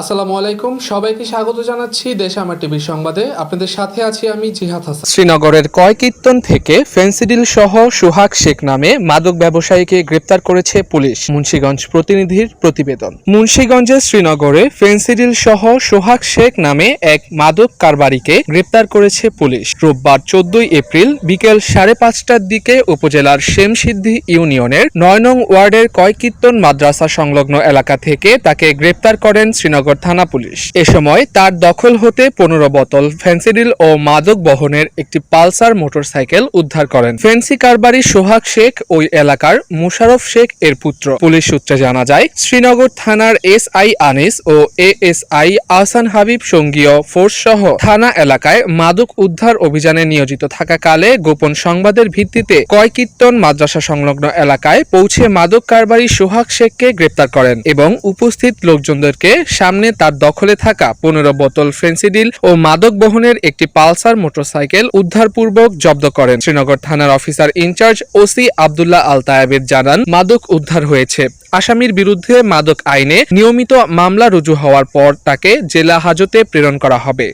আসসালামু আলাইকুম। সবাইকে স্বাগত জানাচ্ছি দেশ আমার টিভির সংবাদে। আপনাদের সাথে আছি আমি জিহাদ হাসান। শ্রীনগরের কয়কীর্তন থেকে ফেন্সিডিল সহ সোহাগ শেখ নামে মাদক ব্যবসায়ীকে গ্রেপ্তার করেছে পুলিশ, মুন্সীগঞ্জ প্রতিনিধির প্রতিবেদন। মুন্সীগঞ্জের শ্রীনগরে ফেন্সিডিল সহ সোহাগ শেখ নামে এক মাদক কারবারিকে গ্রেপ্তার করেছে পুলিশ। রোববার চোদ্দই এপ্রিল বিকেল সাড়ে পাঁচটার দিকে উপজেলার শেমসিদ্ধি ইউনিয়নের নয় নং ওয়ার্ডের কয়কীর্তন মাদ্রাসা সংলগ্ন এলাকা থেকে তাকে গ্রেপ্তার করেন শ্রীনগর থানা পুলিশ। এ সময় তার দখল হতে পনেরো বোতল ফেন্সিডিল ও মাদক বহনের একটি পালসার মোটরসাইকেল উদ্ধার করেন। ফেন্সি কারবারি সোহাগ শেখ ওই এলাকার মুশারফ শেখ এর পুত্র। পুলিশ সূত্রে জানা যায়, শ্রীনগর থানার S I Anis O A S I Ahsan Habib সঙ্গীয় force সহ থানা এলাকায় মাদক উদ্ধার অভিযানে নিয়োজিত থাকাকালে গোপন সংবাদের ভিত্তিতে কয়কীর্তন মাদ্রাসা সংলগ্ন এলাকায় পৌঁছে মাদক কারবারি সোহাগ শেখকে গ্রেপ্তার করেন এবং উপস্থিত লোকজনদেরকে সামনে তার দখলে থাকা পনেরো বোতল ফেন্সিডিল ও মাদক বহনের একটি পালসার মোটরসাইকেল উদ্ধারপূর্বক জব্দ করেন। শ্রীনগর থানার officer in charge OC Abdullah Al তায়াবের জানান, মাদক উদ্ধার হয়েছে। আসামির বিরুদ্ধে মাদক আইনে নিয়মিত মামলা রুজু হওয়ার পর তাকে জেলা হাজতে প্রেরণ করা হবে।